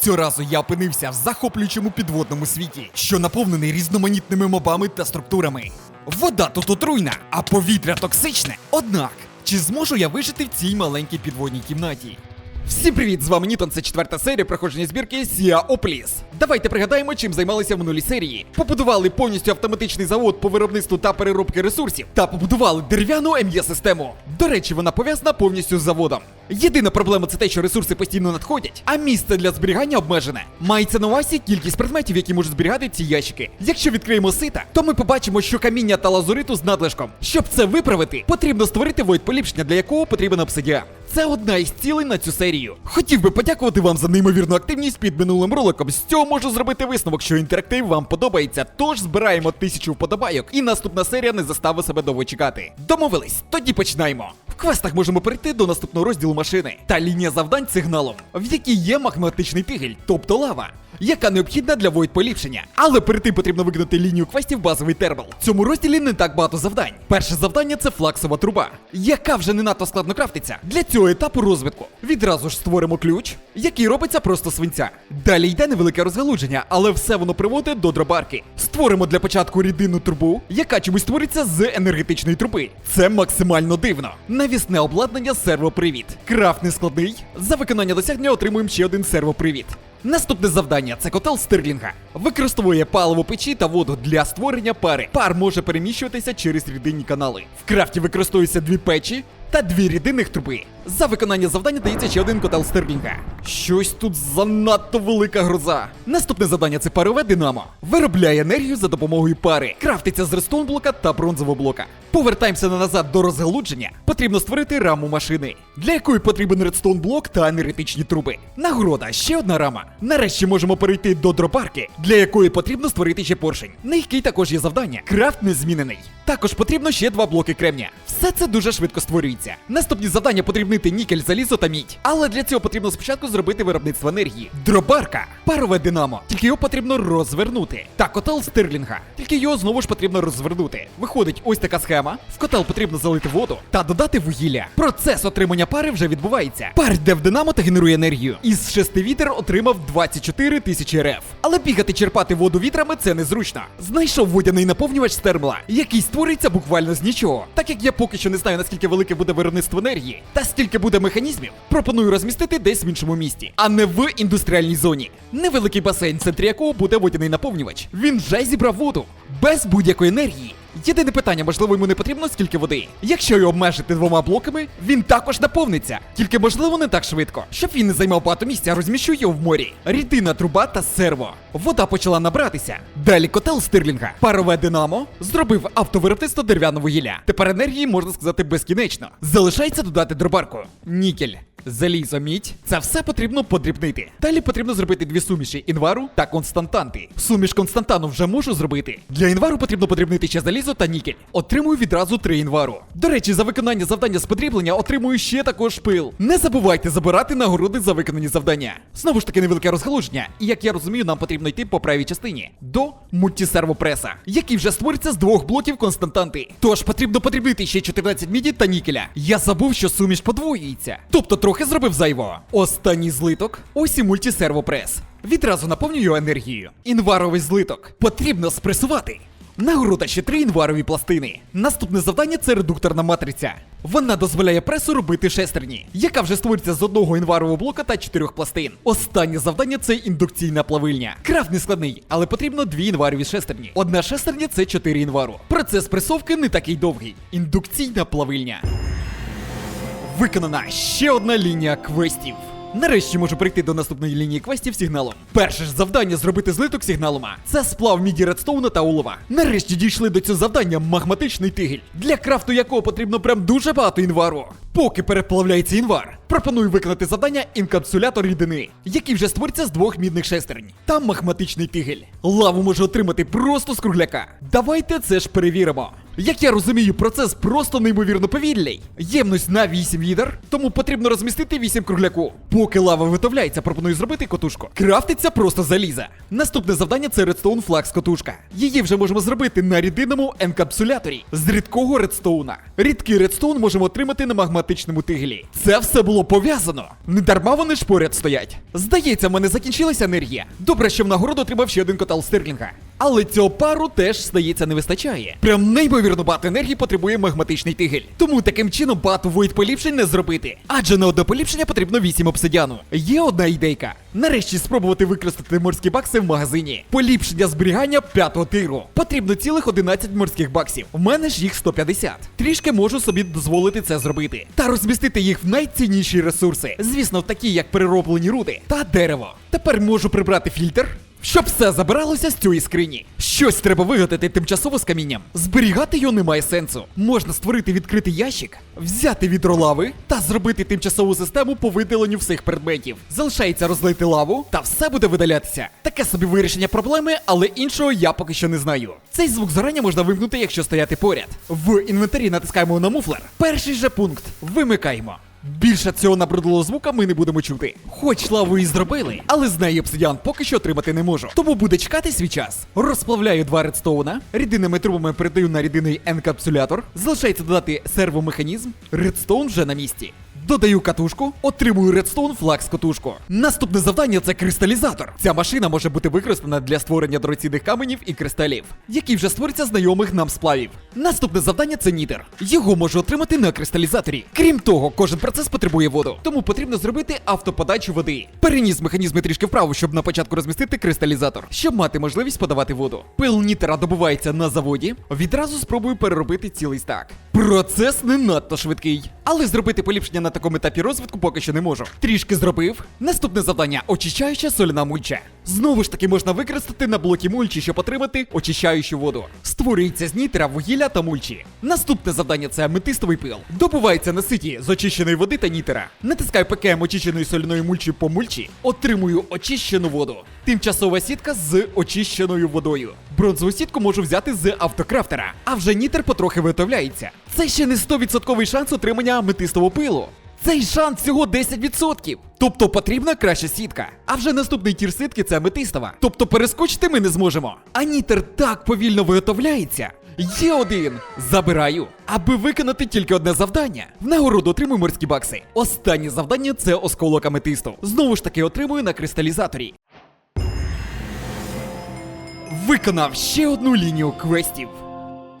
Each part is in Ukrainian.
Цього разу я опинився в захоплюючому підводному світі, що наповнений різноманітними мобами та структурами. Вода тут отруйна, а повітря токсичне. Однак, чи зможу я вижити в цій маленькій підводній кімнаті? Всім привіт! З вами Нітон, це четверта серія проходження збірки Сіа Опліс. Давайте пригадаємо, чим займалися в минулій серії. Побудували повністю автоматичний завод по виробництву та переробки ресурсів, та побудували дерев'яну МЄ-систему. До речі, вона пов'язана повністю з заводом. Єдина проблема це те, що ресурси постійно надходять, а місце для зберігання обмежене. Мається на увазі кількість предметів, які можуть зберігати ці ящики. Якщо відкриємо сита, то ми побачимо, що каміння та лазуриту з надлишком. Щоб це виправити, потрібно створити войд поліпшення, для якого потрібен обсидіан. Це одна із цілей на цю серію. Хотів би подякувати вам за неймовірну активність під минулим роликом. З цього можу зробити висновок, що інтерактив вам подобається. Тож збираємо тисячу вподобайок, і наступна серія не заставить себе довго чекати. Домовились, тоді починаємо. Квестах можемо перейти до наступного розділу машини та лінія завдань сигналом, в якій є магматичний тигель, тобто лава. Яка необхідна для войд поліпшення. Але перед тим потрібно виконати лінію квестів базовий термал. В цьому розділі не так багато завдань. Перше завдання це флаксова труба, яка вже не надто складно крафтиться. Для цього етапу розвитку відразу ж створимо ключ, який робиться просто свинця. Далі йде невелике розгалудження, але все воно приводить до дробарки. Створимо для початку рідинну трубу, яка чомусь створиться з енергетичної труби. Це максимально дивно. Навісне обладнання сервопривіт. Крафт нескладний. За виконання досягнення отримуємо ще один сервопривіт. Наступне завдання це котел Стерлінга. Використовує паливо печі та воду для створення пари. Пар може переміщуватися через рідинні канали. В крафті використовуються дві печі та дві рідинних труби. За виконання завдання дається ще один котел Стерлінга. Щось тут занадто велика гроза. Наступне завдання це парове динамо. Виробляє енергію за допомогою пари. Крафтиться з редстоун блока та бронзового блока. Повертаємося на назад до розгалудження. Потрібно створити раму машини, для якої потрібен редстоун блок та енергетичні труби. Нагорода ще одна рама. Нарешті можемо перейти до дропарки, для якої потрібно створити ще поршень, на який також є завдання. Крафт не змінений. Також потрібно ще два блоки кремня. Все це дуже швидко створюється. Наступні завдання потрібнити нікель, залізо та мідь. Але для цього потрібно спочатку зробити виробництво енергії. Дробарка, парове динамо. Тільки його потрібно розвернути. Та котел стерлінга. Тільки його знову ж потрібно розвернути. Виходить ось така схема. В котел потрібно залити воду та додати вугілля. Процес отримання пари вже відбувається. Пар йде в динамо та генерує енергію. Із шести вітер отримав 24 тисячі РФ. Але бігати черпати воду вітрами це незручно. Знайшов водяний наповнювач стермла, який створюється буквально з нічого. Так як я поки що не знаю, наскільки велике буде виробництво енергії, та стільки буде механізмів, пропоную розмістити десь в іншому місті, а не в індустріальній зоні. Невеликий басейн, в центрі якого буде водяний наповнювач. Він вже зібрав воду без будь-якої енергії. Єдине питання, можливо, йому не потрібно скільки води. Якщо його обмежити двома блоками, він також наповниться. Тільки можливо не так швидко. Щоб він не займав багато місця, розміщу його в морі. Рідина, труба та серво. Вода почала набратися. Далі котел стирлінга. Парове динамо зробив автовиробництво дерев'яного гілля. Тепер енергії можна сказати безкінечно. Залишається додати дробарку. Нікель. Залізо, мідь. Це все потрібно подрібнити. Далі потрібно зробити дві суміші інвару та константанти. Суміш константану вже можу зробити. Для інвару потрібно подрібнити ще залізо та нікель. Отримую відразу три інвару. До речі, за виконання завдання з подріблення отримую ще також пил. Не забувайте забирати нагороди за виконані завдання. Знову ж таки, невелике розгалуження. І як я розумію, нам потрібно йти по правій частині до мультісервопреса, який вже створиться з двох блоків константанти. Тож потрібно подрібнити ще 14 міді та нікеля. Я забув, що суміш подвоюється. Тобто трохи зробив зайвого. Останній злиток. Ось і мультісервопрес. Відразу наповнюю його енергією. Інваровий злиток. Потрібно спресувати. Нагорода ще три інварові пластини. Наступне завдання це редукторна матриця. Вона дозволяє пресу робити шестерні, яка вже створюється з одного інварового блока та чотирьох пластин. Останнє завдання це індукційна плавильня. Крафт не складний, але потрібно дві інварові шестерні. Одна шестерня це чотири інвару. Процес пресовки не такий довгий. Індукційна плавильня. Виконана ще одна лінія квестів. Нарешті можу прийти до наступної лінії квестів сигналом. Перше ж завдання зробити злиток сигналома. Це сплав міді редстоуна та улова. Нарешті дійшли до цього завдання магматичний тигель, для крафту якого потрібно прям дуже багато інвару. Поки переплавляється інвар, пропоную виконати завдання інкапсулятор рідини, який вже створиться з двох мідних шестернь. Там магматичний тигель. Лаву може отримати просто з кругляка. Давайте це ж перевіримо. Як я розумію, процес просто неймовірно повільний. Ємність на 8 відер, тому потрібно розмістити 8 кругляку. Поки лава виготовляється, пропоную зробити котушку. Крафтиться просто заліза. Наступне завдання це Redstone Flux котушка. Її вже можемо зробити на рідинному енкапсуляторі з рідкого редстоуна. Рідкий редстоун можемо отримати на магматичному тиглі. Це все було пов'язано. Не дарма вони ж поряд стоять. Здається, в мене закінчилася енергія. Добре, що в нагороду отримав ще один котел стерлінга. Але цього пару теж, здається, не вистачає. Прям неймовірно багато енергії потребує магматичний тигель. Тому таким чином багато воїд поліпшень не зробити. Адже на одне поліпшення потрібно 8 обсидіану. Є одна ідейка. Нарешті спробувати використати морські бакси в магазині. Поліпшення зберігання п'ятого тиру. Потрібно цілих 11 морських баксів. У мене ж їх 150. Трішки можу собі дозволити це зробити. Та розмістити їх в найцінніші ресурси. Звісно, в такі як перероблені руди та дерево. Тепер можу прибрати фільтр. Щоб все забиралося з цієї скрині. Щось треба вигадати тимчасово з камінням. Зберігати його немає сенсу. Можна створити відкритий ящик, взяти відро лави та зробити тимчасову систему по видаленню всіх предметів. Залишається розлити лаву, та все буде видалятися. Таке собі вирішення проблеми, але іншого я поки що не знаю. Цей звук зарання можна вимкнути, якщо стояти поряд. В інвентарі натискаємо на муфлер. Перший же пункт вимикаємо. Більше цього набридлого звука ми не будемо чути. Хоч лаву і зробили, але з неї обсидіан поки що отримати не можу. Тому буде чекати свій час. Розплавляю два редстоуна, рідинними трубами передаю на рідинний енкапсулятор. Залишається додати сервомеханізм. Редстоун вже на місці. Додаю катушку, отримую редстоун флакс катушку. Наступне завдання це кристалізатор. Ця машина може бути використана для створення дорогоцінних каменів і кристалів, які вже створюються знайомих нам сплавів. Наступне завдання це нітер. Його можу отримати на кристалізаторі. Крім того, кожен процес потребує воду, тому потрібно зробити автоподачу води. Переніс механізми трішки вправо, щоб на початку розмістити кристалізатор, щоб мати можливість подавати воду. Пил нітера добувається на заводі. Відразу спробую переробити цілий стак. Процес не надто швидкий, але зробити поліпшення на такому етапі розвитку поки що не можу. Трішки зробив. Наступне завдання очищаюча соляна мульча. Знову ж таки можна використати на блокі мульчі, щоб отримати очищаючу воду. Створюється з нітера, вугілля та мульчі. Наступне завдання це аметистовий пил. Добувається на ситі з очищеної води та нітера. Натискаю ПКМ очищеної соляної мульчі по мульчі, отримую очищену воду. Тимчасова сітка з очищеною водою. Бронзову сітку можу взяти з автокрафтера, а вже нітер потрохи виготовляється. Це ще не 100% шанс отримання аметистового пилу. Цей шанс всього 10%. Тобто потрібна краща сітка. А вже наступний тір сітки це аметистова. Тобто перескочити ми не зможемо. А нітер так повільно виготовляється. Є один. Забираю. Аби виконати тільки одне завдання. В нагороду отримую морські бакси. Останнє завдання це осколок аметисту. Знову ж таки отримую на кристалізаторі. Виконав ще одну лінію квестів.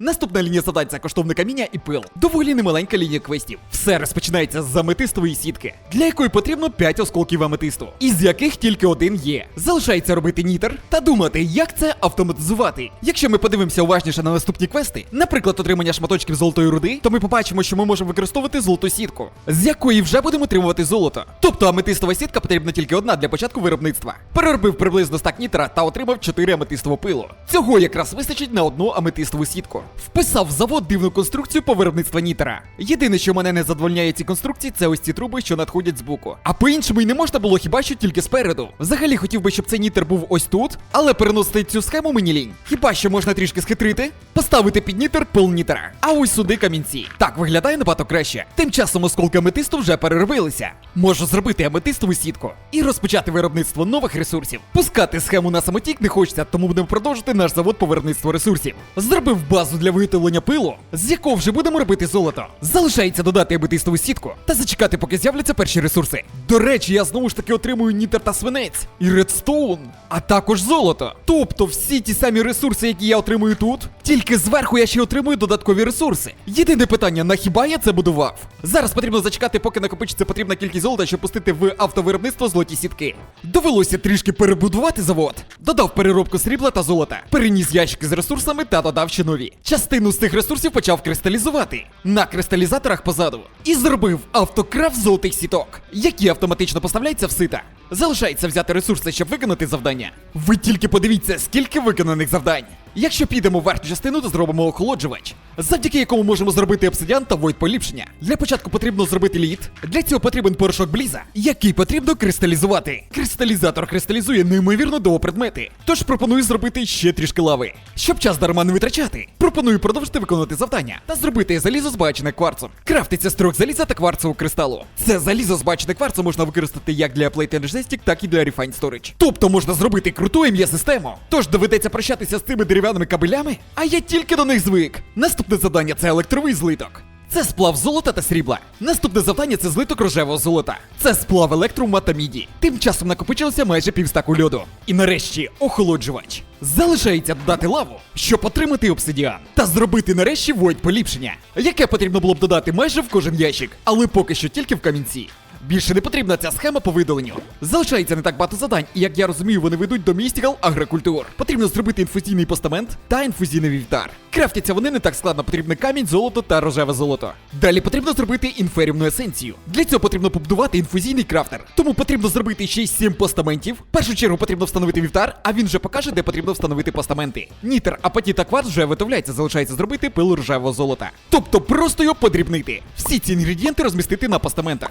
Наступна лінія завдань це коштовне каміння і пил. Доволі немаленька лінія квестів. Все розпочинається з аметистової сітки, для якої потрібно 5 осколків аметисту, із яких тільки один є. Залишається робити нітер та думати, як це автоматизувати. Якщо ми подивимося уважніше на наступні квести, наприклад, отримання шматочків золотої руди, то ми побачимо, що ми можемо використовувати золоту сітку, з якої вже будемо отримувати золото. Тобто аметистова сітка потрібна тільки одна для початку виробництва. Переробив приблизно стак нітера та отримав 4 аметистового пилу. Цього якраз вистачить на одну аметистову сітку. Вписав в завод дивну конструкцію по виробництва нітера. Єдине, що мене не задовольняє ці конструкції, це ось ці труби, що надходять збоку. А по-іншому й не можна було хіба що тільки спереду. Взагалі хотів би, щоб цей нітер був ось тут, але переносити цю схему мені лінь. Хіба що можна трішки схитрити, поставити під нітер пил нітера. А ось сюди камінці. Так виглядає набагато краще. Тим часом осколки аметисту вже переробилися. Можу зробити аметистову сітку і розпочати виробництво нових ресурсів. Пускати схему на самотік не хочеться, тому будемо продовжити наш завод по ресурсів. Зробив базу для виготовлення пилу, з якого вже будемо робити золото. Залишається додати аметистову сітку та зачекати, поки з'являться перші ресурси. До речі, я знову ж таки отримую нітер та свинець і редстоун, а також золото. Тобто всі ті самі ресурси, які я отримую тут, тільки зверху я ще отримую додаткові ресурси. Єдине питання, на хіба я це будував? Зараз потрібно зачекати, поки накопичиться потрібна кількість золота, щоб пустити в автовиробництво золоті сітки. Довелося трішки перебудувати завод. Додав переробку срібла та золота, переніс ящики з ресурсами та додав ще нові. Частину з цих ресурсів почав кристалізувати на кристалізаторах позаду і зробив автокрафт золотих сіток, які автоматично поставляються в сита. Залишається взяти ресурси, щоб виконати завдання. Ви тільки подивіться, скільки виконаних завдань. Якщо підемо в верхню частину, то зробимо охолоджувач. Завдяки якому можемо зробити обсидіан та войд поліпшення. Для початку потрібно зробити лід. Для цього потрібен порошок бліза, який потрібно кристалізувати. Кристалізатор кристалізує неймовірно довго предмети. Тож пропоную зробити ще трішки лави. Щоб час дарма не витрачати, пропоную продовжити виконувати завдання та зробити залізо збагачене кварцом. Крафтиться з трьох заліза та кварцевого кристалу. Це залізо збагачене кварцем можна використати як для Plate Energetic, так і для Refined Storage. Тобто можна зробити круту ім'я систему. Тож доведеться прощатися з цими дерев'яними кабелями, а я тільки до них звик. Наступне завдання це електровий злиток. Це сплав золота та срібла. Наступне завдання це злиток рожевого золота. Це сплав електруму та міді. Тим часом накопичилося майже півстаку льоду. І нарешті охолоджувач. Залишається додати лаву, щоб отримати обсидіан. Та зробити нарешті войд поліпшення, яке потрібно було б додати майже в кожен ящик, але поки що тільки в камінці. Більше не потрібна ця схема по видаленню. Залишається не так багато завдань, і як я розумію, вони ведуть до містикал агрокультур. Потрібно зробити інфузійний постамент та інфузійний вівтар. Крафтяться вони не так складно, потрібно камінь, золото та рожеве золото. Далі потрібно зробити інферіумну есенцію. Для цього потрібно побудувати інфузійний крафтер. Тому потрібно зробити ще й 7 постаментів. В першу чергу потрібно встановити вівтар, а він вже покаже, де потрібно встановити постаменти. Нітер, апатіт та кварц вже виготовляється, залишається зробити пил рожевого золота. Тобто просто його подрібнити. Всі ці інгредієнти розмістити на постаментах.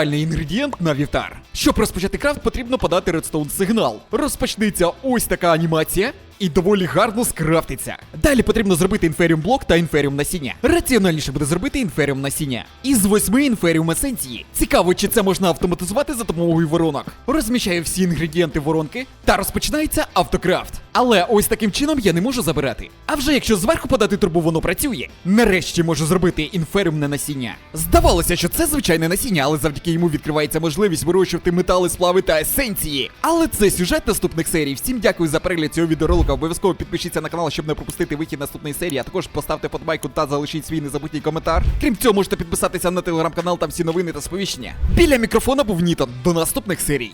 Центральний інгредієнт на вівтар. Щоб розпочати крафт, потрібно подати редстоун сигнал. Розпочнеться ось така анімація. І доволі гарно скрафтиться. Далі потрібно зробити інферіум блок та інферіум насіння. Раціональніше буде зробити інферіум насіння. Із восьми інферіум есенції. Цікаво, чи це можна автоматизувати за допомогою воронок. Розміщаю всі інгредієнти воронки та розпочинається автокрафт. Але ось таким чином я не можу забирати. А вже якщо зверху подати трубу, воно працює. Нарешті можу зробити інферіумне насіння. Здавалося, що це звичайне насіння, але завдяки йому відкривається можливість вирощувати метали, сплави та есенції. Але це сюжет наступних серій. Всім дякую за перегляд цього відеоролика. Обов'язково підпишіться на канал, щоб не пропустити вихід наступної серії. А також поставте подбайку та залишіть свій незабутній коментар. Крім цього, можете підписатися на телеграм-канал, там всі новини та сповіщення. Біля мікрофона був Нітон. До наступних серій.